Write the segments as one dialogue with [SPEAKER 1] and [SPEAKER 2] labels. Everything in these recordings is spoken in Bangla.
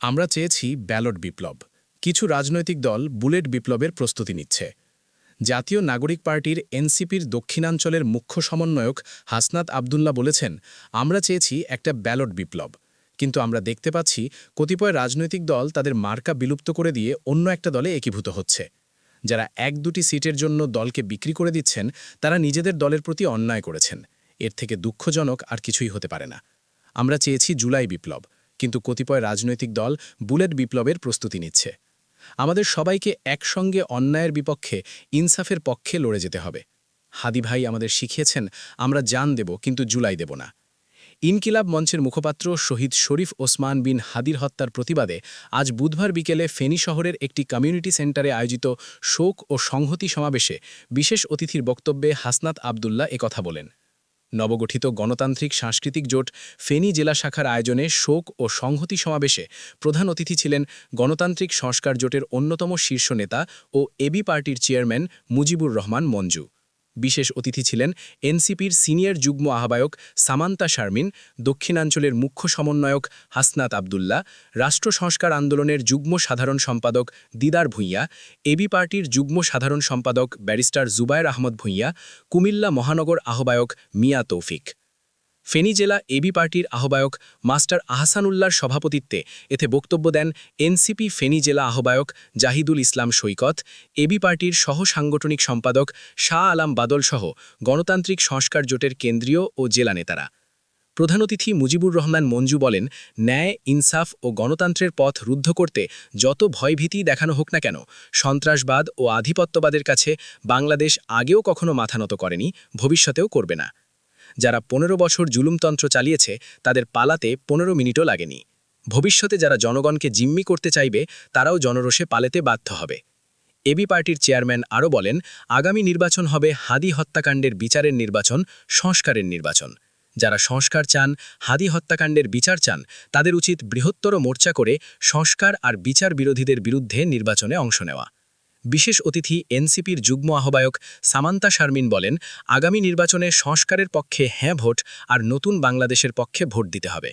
[SPEAKER 1] আমরা চেয়েছি ব্যালট বিপ্লব। কিছু রাজনৈতিক দল বুলেট বিপ্লবের প্রস্তুতি নিচ্ছে। জাতীয় নাগরিক পার্টির এনসিপির দক্ষিণাঞ্চলের মুখ্য সমন্বয়ক হাসনাত আবদুল্লাহ বলেছেন, আমরা চেয়েছি একটা ব্যালট বিপ্লব। কিন্তু আমরা দেখতে পাচ্ছি কতিপয় রাজনৈতিক দল তাদের মার্কা বিলুপ্ত করে দিয়ে অন্য একটা দলে একীভূত হচ্ছে। যারা এক দুটি সিটের জন্য দলকে বিক্রি করে দিচ্ছেন, তারা নিজেদের দলের প্রতি অন্যায় করেছেন। এর থেকে দুঃখজনক আর কিছুই হতে পারে না। আমরা চেয়েছি জুলাই বিপ্লব। কিন্তু কতিপয় রাজনৈতিক দল বুলেট বিপ্লবের প্রস্তুতি নিচ্ছে। আমাদের সবাইকে একসঙ্গে অন্যায়ের বিপক্ষে ইনসাফের পক্ষে লড়ে যেতে হবে। হাদি ভাই আমাদের শিখিয়েছেন, আমরা জান দেব কিন্তু জুলাই দেব না। ইনকিলাব মঞ্চের মুখপাত্র শহীদ শরীফ ওসমান বিন হাদির হত্যার প্রতিবাদে আজ বুধবার বিকেলে ফেনী শহরের একটি কমিউনিটি সেন্টারে আয়োজিত শোক ও সংহতি সমাবেশে বিশেষ অতিথির বক্তব্যে হাসনাত আবদুল্লাহ একথা বলেন। নবগঠিত গণতান্ত্রিক সাংস্কৃতিক জোট ফেনী জেলা শাখার আয়োজনে শোক ও সংহতি সমাবেশে প্রধান অতিথি ছিলেন গণতান্ত্রিক সংস্কার জোটের অন্যতম শীর্ষ নেতা ও এবি পার্টির চেয়ারম্যান মুজিবুর রহমান মঞ্জু। বিশেষ অতিথি ছিলেন এনসিপির সিনিয়র যুগ্ম আহ্বায়ক সামান্তা শারমিন, দক্ষিণাঞ্চলের মুখ্য সমন্বয়ক হাসনাত আবদুল্লা রাষ্ট্র সংস্কার আন্দোলনের যুগ্ম সাধারণ সম্পাদক দিদার ভূঁইয়া, এবি পার্টির যুগ্ম সাধারণ সম্পাদক ব্যারিস্টার জুবায়ের আহমদ ভূঁইয়া, কুমিল্লা মহানগর আহ্বায়ক মিয়া তৌফিক। ফেনী জেলা এবি পার্টির আহ্বায়ক মাস্টার আহসানুল্লাহর সভাপতিত্বে এতে বক্তব্য দেন এনসিপি ফেনী জেলা আহ্বায়ক জাহিদুল ইসলাম সৈকত এবি পার্টির সহ সাংগঠনিক সম্পাদক শাহ আলাম বাদল সহ গণতান্ত্রিক সংস্কার জোটের কেন্দ্রীয় ও জেলা নেতারা। প্রধান অতিথি মুজিবুর রহমান মঞ্জু বলেন, ন্যায়, ইনসাফ ও গণতন্ত্রের পথ রুদ্ধ করতে যত ভয়ভীতি দেখানো হোক না কেন, সন্ত্রাসবাদ ও আধিপত্যবাদের কাছে বাংলাদেশ আগেও কখনো মাথা নত করেনি, ভবিষ্যতেও করবে না। যারা পনেরো বছর জুলুমতন্ত্র চালিয়েছে, তাদের পালাতে পনেরো মিনিটও লাগেনি। ভবিষ্যতে যারা জনগণকে জিম্মি করতে চাইবে, তারাও জনরোষে পালেতে বাধ্য হবে। এবি পার্টির চেয়ারম্যান আরও বলেন, আগামী নির্বাচন হবে হাদি হত্যাকাণ্ডের বিচারের নির্বাচন, সংস্কারের নির্বাচন। যারা সংস্কার চান, হাদি হত্যাকাণ্ডের বিচার চান, তাদের উচিত বৃহত্তর মোর্চা করে সংস্কার আর বিচার বিরোধীদের বিরুদ্ধে নির্বাচনে অংশ নেওয়া। বিশেষ অতিথি এনসিপির যুগ্ম আহ্বায়ক সামান্তা শারমিন বলেন, আগামী নির্বাচনে সংস্কারের পক্ষে হ্যাঁ ভোট আর নতুন বাংলাদেশের পক্ষে ভোট দিতে হবে।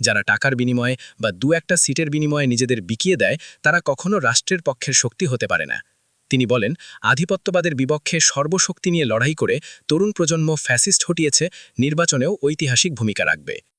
[SPEAKER 1] যারা টাকার বিনিময়ে বা দু একটা সিটের বিনিময়ে নিজেদের বিকিয়ে দেয়, তারা কখনো রাষ্ট্রের পক্ষের শক্তি হতে পারে না। তিনি বলেন, আধিপত্যবাদের বিপক্ষে সর্বশক্তি নিয়ে লড়াই করে তরুণ প্রজন্ম ফ্যাসিস্ট হটিয়েছে, নির্বাচনেও ঐতিহাসিক ভূমিকা রাখবে।